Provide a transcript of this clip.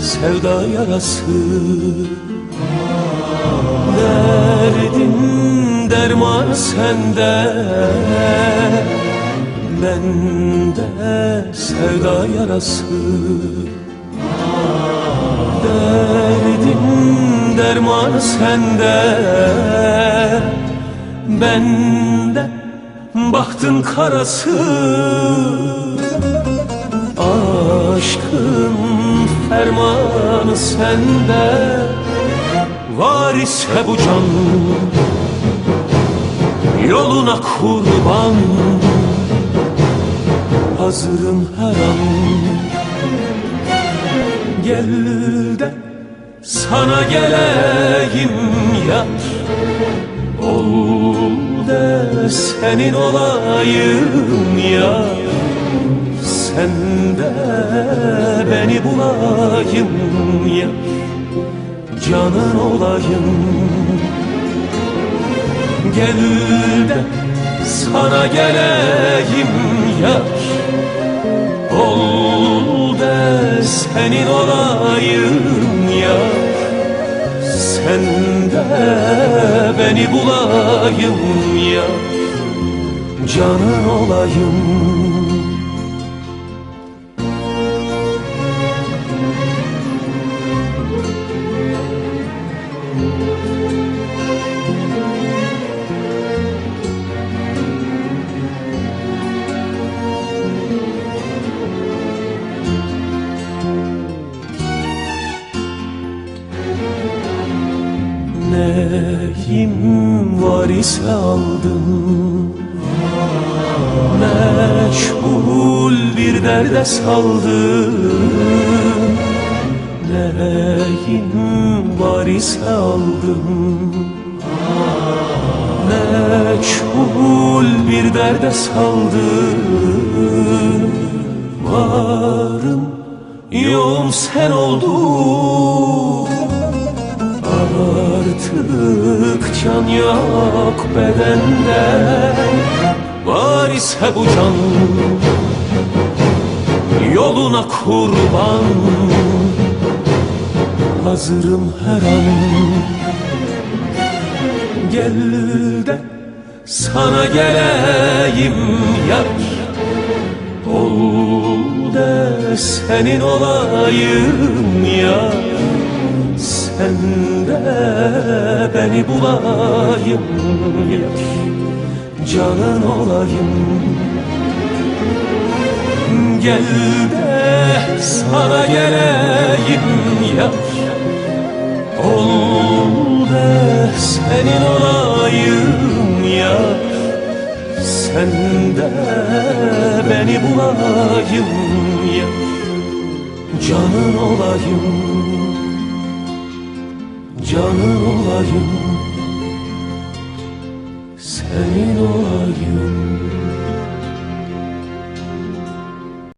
sevda yarası. Derdin derman sende. Bende sevda yarası. Derdin derman sende. Bende bahtın karası. Aşkın fermanı sende. Var ise bu can Yoluna kurban. Hazırım her an. Gel de sana geleyim yar Ol de senin olayım ya Sen de beni bulayım ya Canın olayım. Gel de sana geleyim yar Ol de senin olayım ya. Sen de beni bulayım ya Canın olayım Neyim var ise aldım. Meşgul bir derde saldım. Neyim var ise aldım. Meşgul bir derde saldım. Varım yoğum sen oldun Artık can yok bedende. Var ise bu can. Yoluna kurban. Hazırım her an. Gel de sana geleyim yar. Ol de senin olayım ya Sen de beni bulayım yar Canın olayım. Gel de sana geleyim yar Ol de senin olayım ya. Sen de beni bulayım ya. Canın olayım. Senin olayım